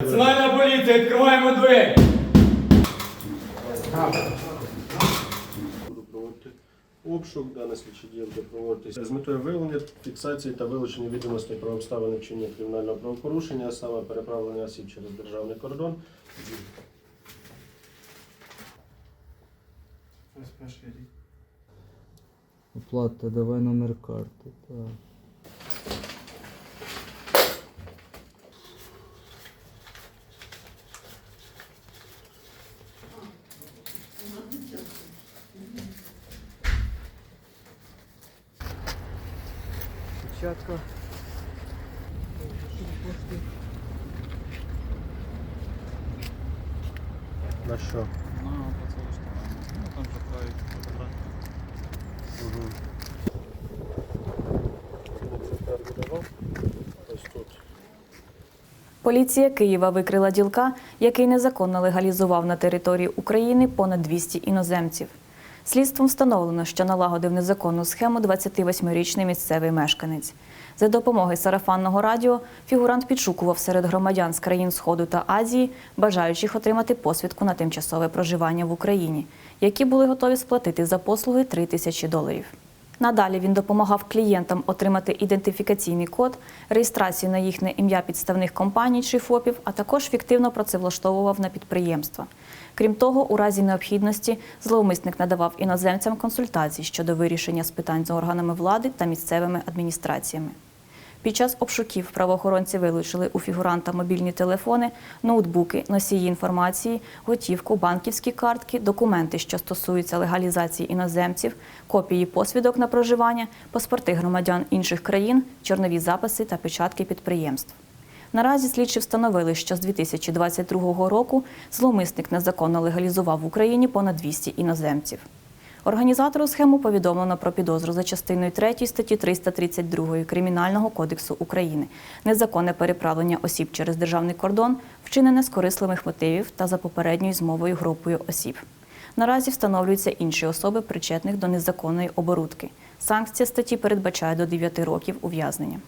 Національна поліція, відкриваємо двері! Буду проводити обшук, дане слідчі дії буде проводитися з метою виявлення, фіксації та вилучення відомостей про обставини вчинення кримінального правопорушення, а саме переправлення осіб через державний кордон. Оплата, давай номер карти. Так. Печатка. На що? Ну, поцілуй Ну, там же фотографії. Ось. Поліція Києва викрила ділка, який незаконно легалізував на території України понад 200 іноземців. Слідством встановлено, що налагодив незаконну схему 28-річний місцевий мешканець. За допомогою сарафанного радіо фігурант підшукував серед громадян з країн Сходу та Азії, бажаючих отримати посвідку на тимчасове проживання в Україні, які були готові сплатити за послуги 3 тисячі доларів. Надалі він допомагав клієнтам отримати ідентифікаційний код, реєстрацію на їхнє ім'я підставних компаній чи ФОПів, а також фіктивно працевлаштовував на підприємства. Крім того, у разі необхідності зловмисник надавав іноземцям консультації щодо вирішення з питань з органами влади та місцевими адміністраціями. Під час обшуків правоохоронці вилучили у фігуранта мобільні телефони, ноутбуки, носії інформації, готівку, банківські картки, документи, що стосуються легалізації іноземців, копії посвідок на проживання, паспорти громадян інших країн, чорнові записи та печатки підприємств. Наразі слідчі встановили, що з 2022 року зловмисник незаконно легалізував в Україні понад 200 іноземців. Організатору схему повідомлено про підозру за частиною 3 статті 332 Кримінального кодексу України незаконне переправлення осіб через державний кордон, вчинене з корисливих мотивів та за попередньою змовою групою осіб. Наразі встановлюються інші особи, причетних до незаконної оборудки. Санкція статті передбачає до 9 років ув'язнення.